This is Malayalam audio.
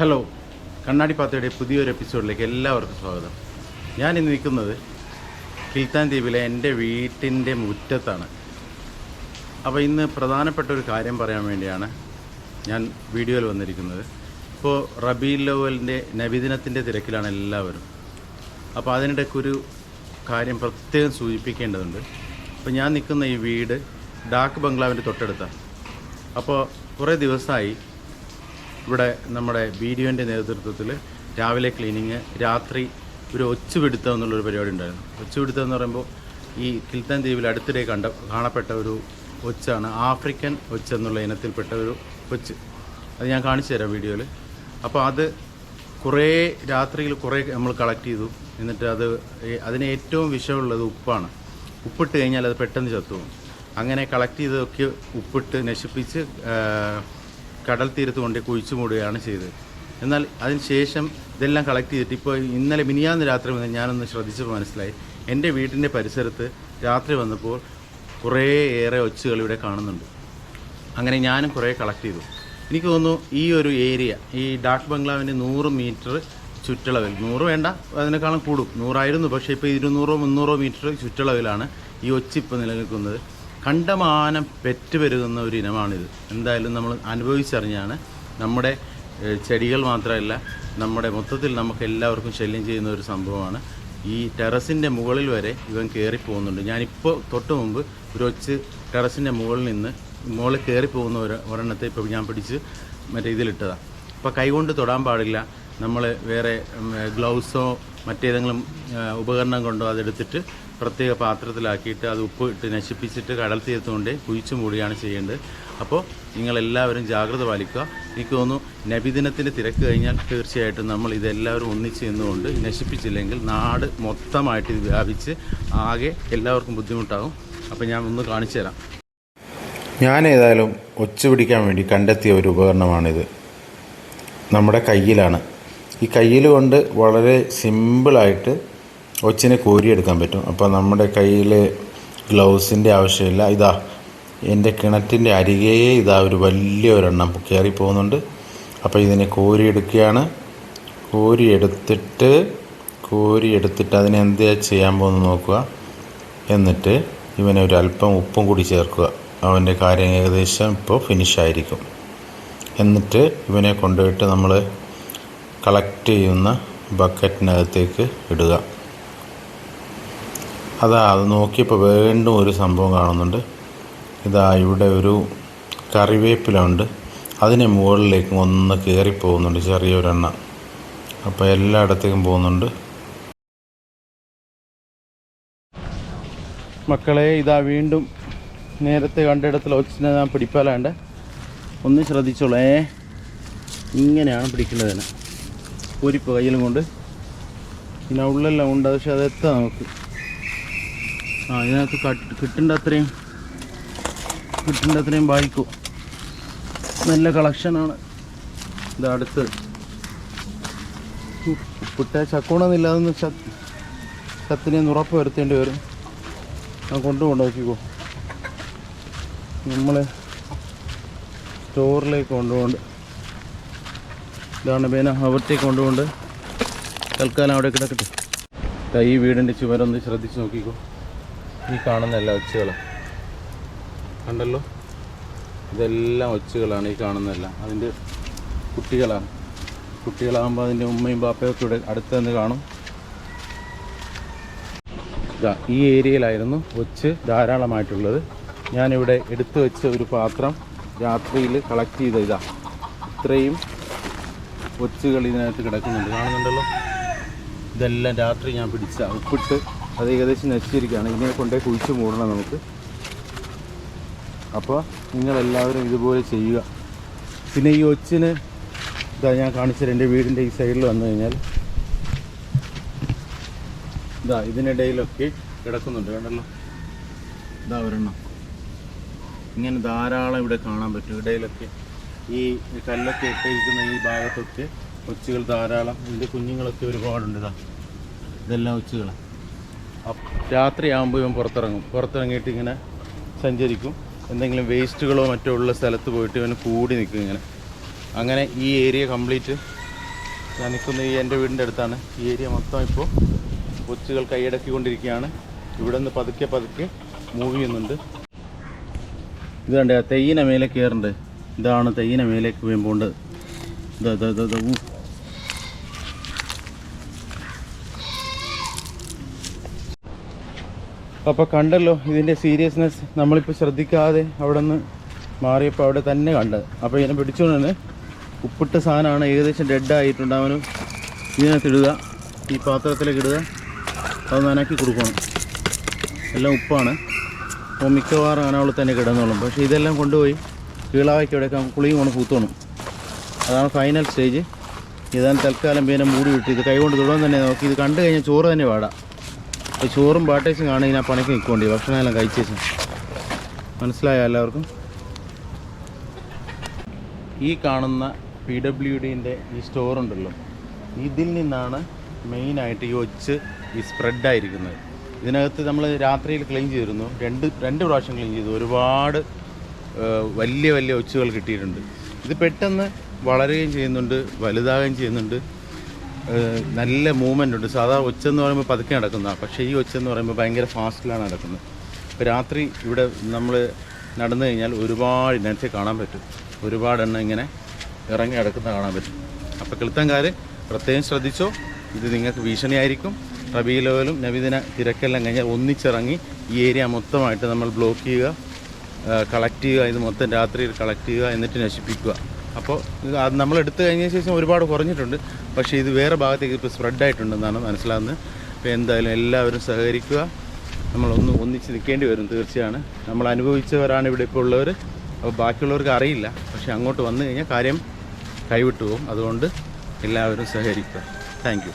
ഹലോ കണ്ണാടി പാത്തയുടെ പുതിയൊരു എപ്പിസോഡിലേക്ക് എല്ലാവർക്കും സ്വാഗതം. ഞാൻ ഇന്ന് നിൽക്കുന്നത് കിൽത്താൻ ദ്വീപിലെ എന്റെ വീട്ടിന്റെ മുറ്റത്താണ്. അപ്പോൾ ഇന്ന് പ്രധാനപ്പെട്ട ഒരു കാര്യം പറയാൻ വേണ്ടിയാണ് ഞാൻ വീഡിയോയിൽ വന്നിരിക്കുന്നത്. ഇപ്പോൾ റബീൽ ലോവലിന്റെ നബിദിനത്തിന്റെ തിരക്കിലാണ് എല്ലാവരും. അപ്പോൾ അതിനിടയ്ക്ക് ഒരു കാര്യം പ്രത്യേകം സൂചിപ്പിക്കേണ്ടതുണ്ട്. അപ്പോൾ ഞാൻ നിൽക്കുന്ന ഈ വീട് ഡാക്ക് ബംഗ്ലാവിന്റെ തൊട്ടടുത്താണ്. അപ്പോൾ കുറേ ദിവസമായി ഇവിടെ നമ്മുടെ വീഡിയോന്റെ നേതൃത്വത്തിൽ രാവിലെ ക്ലീനിങ് രാത്രി ഒരു ഒച്ചുപിടുത്തം എന്നുള്ളൊരു പരിപാടി ഉണ്ടായിരുന്നു. ഒച്ചുപിടുത്തം എന്ന് പറയുമ്പോൾ ഈ കിൽത്തൻ ദ്വീപിൽ അടുത്തിടെ കണ്ട കാണപ്പെട്ട ഒരു ഒച്ചാണ് ആഫ്രിക്കൻ ഒച്ച എന്നുള്ള ഇനത്തിൽപ്പെട്ട ഒരു ഒച്ച്. അത് ഞാൻ കാണിച്ചു തരാം വീഡിയോയിൽ. അപ്പോൾ അത് കുറേ രാത്രിയിൽ കുറേ നമ്മൾ കളക്ട് ചെയ്തു. എന്നിട്ട് അത് അതിന് ഏറ്റവും വിഷമുള്ളത് ഉപ്പാണ്. ഉപ്പിട്ട് കഴിഞ്ഞാൽ അത് പെട്ടെന്ന് ചത്തുപോകും. അങ്ങനെ കളക്ട് ചെയ്തതൊക്കെ ഉപ്പിട്ട് നശിപ്പിച്ച് കടൽ തീരത്ത് കൊണ്ട് കുഴിച്ചു മൂടുകയാണ് ചെയ്തത്. എന്നാൽ അതിനുശേഷം ഇതെല്ലാം കളക്ട് ചെയ്തിട്ട് ഇപ്പോൾ ഇന്നലെ മിനിയാന്ന് രാത്രി വന്ന് ഞാനൊന്ന് ശ്രദ്ധിച്ചപ്പോൾ മനസ്സിലായി. എന്റെ വീട്ടിന്റെ പരിസരത്ത് രാത്രി വന്നപ്പോൾ കുറേ ഏറെ ഒച്ചുകൾ ഇവിടെ കാണുന്നുണ്ട്. അങ്ങനെ ഞാനും കുറേ കളക്ട് ചെയ്തു. എനിക്ക് തോന്നുന്നു ഈ ഒരു ഏരിയ ഈ ഡാർക്ക് ബംഗ്ലാവിന്റെ നൂറ് മീറ്റർ ചുറ്റളവിൽ നൂറ് വേണ്ട അതിനേക്കാളും കൂടും. നൂറായിരുന്നു പക്ഷേ ഇപ്പോൾ ഇരുന്നൂറോ മുന്നൂറോ മീറ്റർ ചുറ്റളവിലാണ് ഈ ഒച്ചിപ്പോൾ നിലനിൽക്കുന്നത്. കണ്ടമാനം പെറ്റ് പെരുകുന്ന ഒരു ഇനമാണിത്. എന്തായാലും നമ്മൾ അനുഭവിച്ചറിഞ്ഞാണ് നമ്മുടെ ചെടികൾ മാത്രമല്ല നമ്മുടെ മൊത്തത്തിൽ നമുക്ക് എല്ലാവർക്കും ശല്യം ചെയ്യുന്ന ഒരു സംഭവമാണ്. ഈ ടെറസിന്റെ മുകളിൽ വരെ ഇവൻ കയറിപ്പോകുന്നുണ്ട് ഞാനിപ്പോൾ തൊട്ട് മുമ്പ് ഒരു ഒച്ച് ടെറസിന്റെ മുകളിൽ നിന്ന് മുകളിൽ കയറിപ്പോകുന്ന ഒരു ഒരെണ്ണത്തെ ഇപ്പോൾ ഞാൻ പിടിച്ച് മറ്റേ ഇതിലിട്ടതാണ് അപ്പോൾ കൈകൊണ്ട് തൊടാൻ പാടില്ല. നമ്മൾ വേറെ ഗ്ലൗസോ മറ്റേതെങ്കിലും ഉപകരണം കൊണ്ടോ അതെടുത്തിട്ട് പ്രത്യേക പാത്രത്തിലാക്കിയിട്ട് അത് ഉപ്പ് ഇട്ട് നശിപ്പിച്ചിട്ട് കടൽ തീർത്തുകൊണ്ട് കുഴിച്ചു മൂടുകയാണ് ചെയ്യേണ്ടത്. അപ്പോൾ നിങ്ങളെല്ലാവരും ജാഗ്രത പാലിക്കുക. എനിക്ക് തോന്നുന്നു നബിദിനത്തിന്റെ തിരക്ക് കഴിഞ്ഞാൽ തീർച്ചയായിട്ടും നമ്മൾ ഇതെല്ലാവരും ഒന്നിച്ച് നിന്നുകൊണ്ട് നശിപ്പിച്ചില്ലെങ്കിൽ നാട് മൊത്തമായിട്ട് ഇത് വ്യാപിച്ച് ആകെ എല്ലാവർക്കും ബുദ്ധിമുട്ടാകും. അപ്പോൾ ഞാൻ ഒന്ന് കാണിച്ചു തരാം. ഞാൻ ഏതായാലും ഒച്ച പിടിക്കാൻ വേണ്ടി കണ്ടെത്തിയ ഒരു ഉപകരണമാണിത്. നമ്മുടെ കയ്യിലാണ്. ഈ കയ്യിൽ കൊണ്ട് വളരെ സിമ്പിളായിട്ട് ഒച്ചിനെ കോരിയെടുക്കാൻ പറ്റും. അപ്പോൾ നമ്മുടെ കയ്യിൽ ഗ്ലൗസിന്റെ ആവശ്യമില്ല. ഇതാ എന്റെ കിണറ്റിന്റെ അരികെ ഇതാ ഒരു വലിയ ഒരെണ്ണം കയറി പോകുന്നുണ്ട്. അപ്പോൾ ഇതിനെ കോരിയെടുക്കുകയാണ്. കോരിയെടുത്തിട്ട് കോരിയെടുത്തിട്ട് അതിനെ എന്താ ചെയ്യാൻ പോകുന്നത് നോക്കുക. എന്നിട്ട് ഇവനെ ഒരു അല്പം ഉപ്പും കൂടി ചേർക്കുക. അവന്റെ കാര്യം ഏകദേശം ഇപ്പോൾ ഫിനിഷായിരിക്കും എന്നിട്ട് ഇവനെ കൊണ്ടുപോയിട്ട് നമ്മൾ കളക്ട് ചെയ്യുന്ന ബക്കറ്റിനകത്തേക്ക് ഇടുക. അതാ അത് നോക്കിയപ്പോൾ വീണ്ടും ഒരു സംഭവം കാണുന്നുണ്ട്. ഇതാ ഇവിടെ ഒരു കറിവേപ്പിലുണ്ട്. അതിന് മുകളിലേക്ക് ഒന്ന് കയറി പോകുന്നുണ്ട് ചെറിയൊരെണ്ണം. അപ്പോൾ എല്ലായിടത്തേക്കും പോകുന്നുണ്ട്. മക്കളെ ഇതാ വീണ്ടും നേരത്തെ കണ്ടിടത്തിൽ ഒച്ചിനെ ഞാൻ പിടിപ്പാലാണ്ട്. ഒന്ന് ശ്രദ്ധിച്ചോളേ ഇങ്ങനെയാണ് പിടിക്കേണ്ടതിന് പൂരിപ്പ് കയ്യിലും കൊണ്ട്. പിന്നെ ഉള്ളെല്ലാം ഉണ്ട് പക്ഷെ അത് എത്താം നമുക്ക്. ആ ഇതിനകത്ത് കട്ട് കിട്ടേണ്ട അത്രയും കിട്ടേണ്ട അത്രയും വായിക്കും. നല്ല കളക്ഷനാണ് ഇത് അടുത്ത്. ഉപ്പിട്ട ചക്കോണമെന്നില്ല അതൊന്ന് ചത്തിനെ ഉറപ്പ് വരുത്തേണ്ടി വരും. ഞാൻ കൊണ്ടുപോകണ്ട നോക്കിക്കോ നമ്മൾ സ്റ്റോറിലേക്ക് കൊണ്ടുപോകണ്ട്. ഇതാണ് പിന്നെ അവിടത്തേക്ക് കൊണ്ടുപോകണ്ട്. തൽക്കാലം അവിടെ കിടക്കട്ടെ. ഈ വീടിന്റെ ചുവരൊന്ന് ശ്രദ്ധിച്ച് നോക്കിക്കോ. ഈ കാണുന്ന എല്ലാ ഒച്ചകളും. കണ്ടല്ലോ? ഇതെല്ലാം ഒച്ചകളാണ് ഈ കാണുന്നതെല്ലാം അതിന്റെ കുട്ടികളാണ്. കുട്ടികളാകുമ്പോൾ അതിന്റെ ഉമ്മയും ബാപ്പയും ഒക്കെ അടുത്ത് നിന്ന് കാണും. ഈ ഏരിയയിലായിരുന്നു ഒച്ച് ധാരാളമായിട്ടുള്ളത്. ഞാനിവിടെ എടുത്തു വെച്ച ഒരു പാത്രം രാത്രിയിൽ കളക്ട് ചെയ്ത ഇതാ. ഇത്രയും ഒച്ചുകൾ ഇതിനകത്ത് കിടക്കുന്നുണ്ട്. കാണുന്നുണ്ടല്ലോ? ഇതെല്ലാം രാത്രി ഞാൻ പിടിച്ച ഉപ്പിട്ട് അത് ഏകദേശം നശിച്ചിരിക്കുകയാണ്. ഇങ്ങനെ കൊണ്ടേ കുഴിച്ച് മൂടണം നമുക്ക്. അപ്പോൾ നിങ്ങളെല്ലാവരും ഇതുപോലെ ചെയ്യുക. പിന്നെ ഈ ഒച്ചിന് ഇതാ ഞാൻ കാണിച്ചത് എന്റെ വീടിന്റെ ഈ സൈഡിൽ വന്നു കഴിഞ്ഞാൽ. ഇതാ ഇതിനിടയിലൊക്കെ കിടക്കുന്നുണ്ട് കണ്ടല്ലോ. ഇതാ ഒരെണ്ണം. ഇങ്ങനെ ധാരാളം ഇവിടെ കാണാൻ പറ്റും. ഇടയിലൊക്കെ ഈ കല്ലൊക്കെ ഇട്ടിരിക്കുന്ന ഈ ഭാഗത്തൊക്കെ ഒച്ചുകൾ ധാരാളം. ഇതിന്റെ കുഞ്ഞുങ്ങളൊക്കെ ഒരുപാടുണ്ട് ഇതാ. ഇതെല്ലാം ഒച്ചുകൾ രാത്രിയാകുമ്പോൾ ഇവൻ പുറത്തിറങ്ങും. പുറത്തിറങ്ങിയിട്ട് ഇങ്ങനെ സഞ്ചരിക്കും. എന്തെങ്കിലും വേസ്റ്റുകളോ മറ്റോ ഉള്ള സ്ഥലത്ത് പോയിട്ട് ഇവന് കൂടി നിൽക്കും ഇങ്ങനെ. അങ്ങനെ ഈ ഏരിയ കംപ്ലീറ്റ്. ഞാൻ നിൽക്കുന്ന ഈ എന്റെ വീടിന്റെ അടുത്താണ്. ഈ ഏരിയ മൊത്തം ഇപ്പോൾ കൊച്ചുകൾ കൈയടക്കിക്കൊണ്ടിരിക്കുകയാണ്. ഇവിടെ നിന്ന് പതുക്കെ പതുക്കെ മൂവ് ചെയ്യുന്നുണ്ട്. ഇത് കണ്ടേ? തെയ്യന മേലെ കയറുന്നുണ്ട് ഇതാണ് തെയ്യന മേലേക്ക് വീമ്പോണ്ട്. ഇതാ ഇതാ, ഇതാ ഊ. അപ്പോൾ കണ്ടല്ലോ ഇതിന്റെ സീരിയസ്നെസ് നമ്മളിപ്പോൾ ശ്രദ്ധിക്കാതെ അവിടെ നിന്ന് മാറിയപ്പോൾ അവിടെ തന്നെ കണ്ടത്. അപ്പോൾ ഇതിനെ പിടിച്ചുകൊണ്ട് തന്നെ ഉപ്പിട്ട സാധനമാണ് ഏകദേശം ഡെഡ് ആയിട്ടുണ്ട്. അവന് ഇതിനകത്ത് ഇടുക ഈ പാത്രത്തിലേക്ക് ഇടുക. അത് നനക്കി കൊടുക്കണം. എല്ലാം ഉപ്പാണ്. അപ്പോൾ മിക്കവാറും അങ്ങനെ തന്നെ കിടന്നോളും. പക്ഷേ ഇതെല്ലാം കൊണ്ടുപോയി കീളാവാക്കി എടുക്കാൻ കുളിയും കൊണ്ട് പൂത്തോണം അതാണ് ഫൈനൽ സ്റ്റേജ് ഇതാണ് തൽക്കാലം പിന്നെ മൂടി വിട്ട് ഇത് കൈകൊണ്ട് തൊടാൻ തന്നെ നോക്കി. ഇത് കണ്ടു കഴിഞ്ഞാൽ ചോറ് തന്നെ പാടാം ചോറും പാട്ടേസും കാണുക ആ പണിക്ക് നിൽക്കേണ്ടി ഭക്ഷണമെല്ലാം കഴിച്ചേച്ചു. മനസ്സിലായ എല്ലാവർക്കും? ഈ കാണുന്ന പി ഡബ്ല്യു ഡിന്റെ ഈ സ്റ്റോറുണ്ടല്ലോ. ഇതിൽ നിന്നാണ് മെയിനായിട്ട് ഈ ഒച്ച് ഈ സ്പ്രെഡായിരിക്കുന്നത്. ഇതിനകത്ത് നമ്മൾ രാത്രിയിൽ ക്ലീൻ ചെയ്തിരുന്നു. രണ്ട് രണ്ട് പ്രാവശ്യം ക്ലീൻ ചെയ്തു. ഒരുപാട് വലിയ വലിയ ഒച്ചുകൾ കിട്ടിയിട്ടുണ്ട്. ഇത് പെട്ടെന്ന് വളരുകയും ചെയ്യുന്നുണ്ട് വലുതാകുകയും ചെയ്യുന്നുണ്ട്. നല്ല മൂവ്മെന്റ് ഉണ്ട്. സാധാ ഒച്ചെന്ന് പറയുമ്പോൾ പതുക്കെ നടക്കുന്നതാണ് പക്ഷേ ഈ ഒച്ചെന്ന് പറയുമ്പോൾ ഭയങ്കര ഫാസ്റ്റിലാണ് നടക്കുന്നത്. ഇപ്പോൾ രാത്രി ഇവിടെ നമ്മൾ നടന്നു കഴിഞ്ഞാൽ ഒരുപാട് ഇനത്തെ കാണാൻ പറ്റും. ഒരുപാട് എണ്ണം ഇങ്ങനെ ഇറങ്ങി നടക്കുന്ന കാണാൻ പറ്റും. അപ്പോൾ കിളുത്തൻകാർ പ്രത്യേകം ശ്രദ്ധിച്ചോ ഇത് നിങ്ങൾക്ക് ഭീഷണിയായിരിക്കും. റബീലോയിലും നബിദിന തിരക്കെല്ലാം കഴിഞ്ഞാൽ ഒന്നിച്ചിറങ്ങി ഈ ഏരിയ മൊത്തമായിട്ട് നമ്മൾ ബ്ലോക്ക് ചെയ്യുക കളക്ട് ചെയ്യുക ഇത് മൊത്തം രാത്രിയിൽ കളക്ട് ചെയ്യുക എന്നിട്ട് നശിപ്പിക്കുക. അപ്പോൾ അത് നമ്മൾ എടുത്തു കഴിഞ്ഞ ശേഷം ഒരുപാട് കുറഞ്ഞിട്ടുണ്ട്. പക്ഷേ ഇത് വേറെ ഭാഗത്തേക്ക് ഇപ്പോൾ സ്പ്രെഡ് ആയിട്ടുണ്ടെന്നാണ് മനസ്സിലാകുന്നത്. അപ്പോൾ എന്തായാലും എല്ലാവരും സഹകരിക്കുക. നമ്മളൊന്ന് ഒന്നിച്ച് നിൽക്കേണ്ടി വരും തീർച്ചയാണ്. നമ്മൾ അനുഭവിച്ചവരാണ് ഇവിടെ ഇപ്പോൾ ഉള്ളവർ അപ്പോൾ ബാക്കിയുള്ളവർക്ക് അറിയില്ല. പക്ഷേ അങ്ങോട്ട് വന്നു കഴിഞ്ഞാൽ കാര്യം കൈവിട്ടു പോകും. അതുകൊണ്ട് എല്ലാവരും സഹകരിക്കുക. താങ്ക്